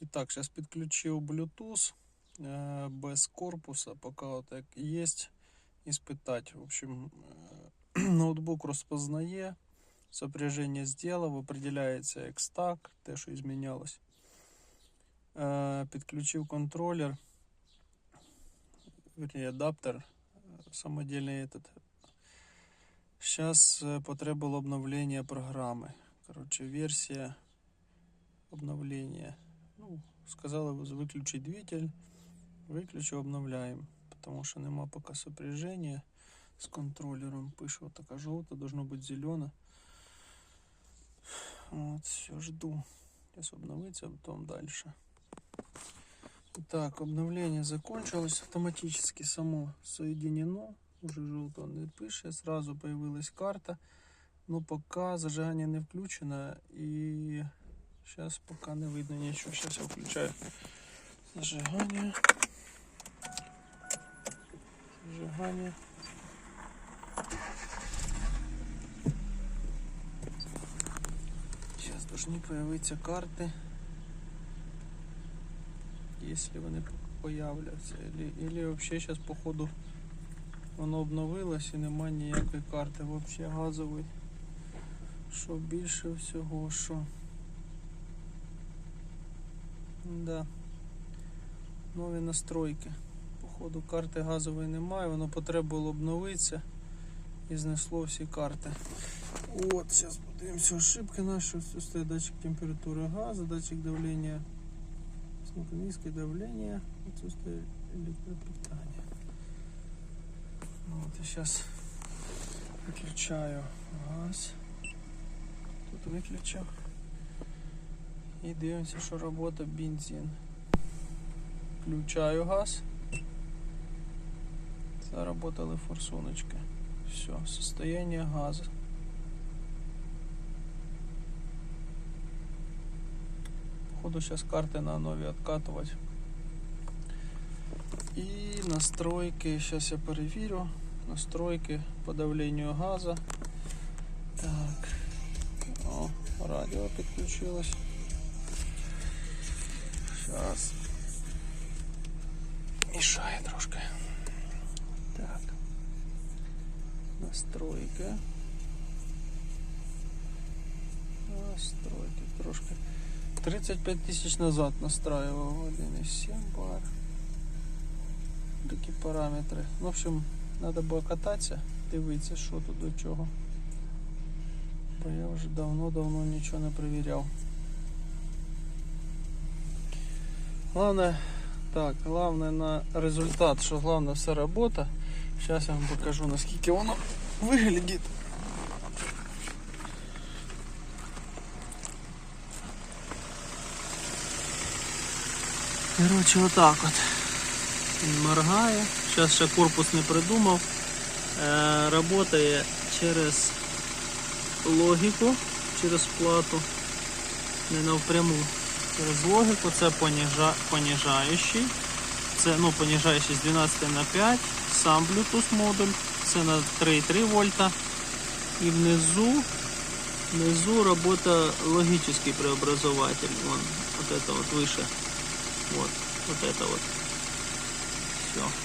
І так, зараз підключив Bluetooth е, без корпуса, поки от як є, і спитати. В общем, е, ноутбук розпознає, сопряження зробив, определяється як стак, те, що змінялось. Е, Підключив контролер, вернее, адаптер, е, самодельный этот. Сейчас потребовало обновление программы. Короче, версия обновления. Ну, Сказали виключити двигатель. выключу, обновляем, потому что нема поки сопряження з контролером. Пишу такая желтая должно быть зелена. Вот все, жду. Зараз обновиться, а потім дальше. Так, обновление закончилось автоматически само соединено. Уже желто не пише. Сразу появилась карта. Но пока зажигание не включено и сейчас пока не видно ничего. Сейчас я включаю зажигание. Зажигание. Сейчас должны появиться карты. Если вони появляться. Или, или вообще сейчас походу воно обновилось і немає ніякої карти вообще газової. Що більше всього, що. Да. Нові настройки. Походу карти газової немає, воно потребувало обновитися і знесло всі карти. От, зараз подивимося ошибки наші. Ось тут стоїть датчик температури газу, датчик давлення. Низкое давление, отсутствие электропитания. Вот, и сейчас выключаю газ. Тут выключил. І дивимося, що робота бензин. Включаю газ. Заработали форсуночки. Все, состояние газа. Походу сейчас карты на нові откатывать. И настройки, сейчас я перевірю. Настройки по давлению газа. Так. О, радио подключилось. Сейчас. Мешает трошки. Так. Настройки. Настройки трошки. 35 тысяч назад настраивал 1,7 бар. Такі параметри. Ну, в общем, треба було кататися, дивитися, що тут до чого. Бо я вже давно-давно нічого не перевіряв. Главное, так, главное на результат, що головне все робота. Зараз я вам покажу наскільки воно виглядить. Короче, отак от. Він моргає. Зараз ще корпус не придумав. Е, работає через логіку, через плату. Не навпряму. Через логіку це поніжа, поніжаючий. Це ну, поніжаючий з 12 на 5, сам Bluetooth модуль, це на 3,3 вольта. І внизу, внизу робота логический преобразователь. Вон, вот это вот выше. Вот, вот это вот. Все.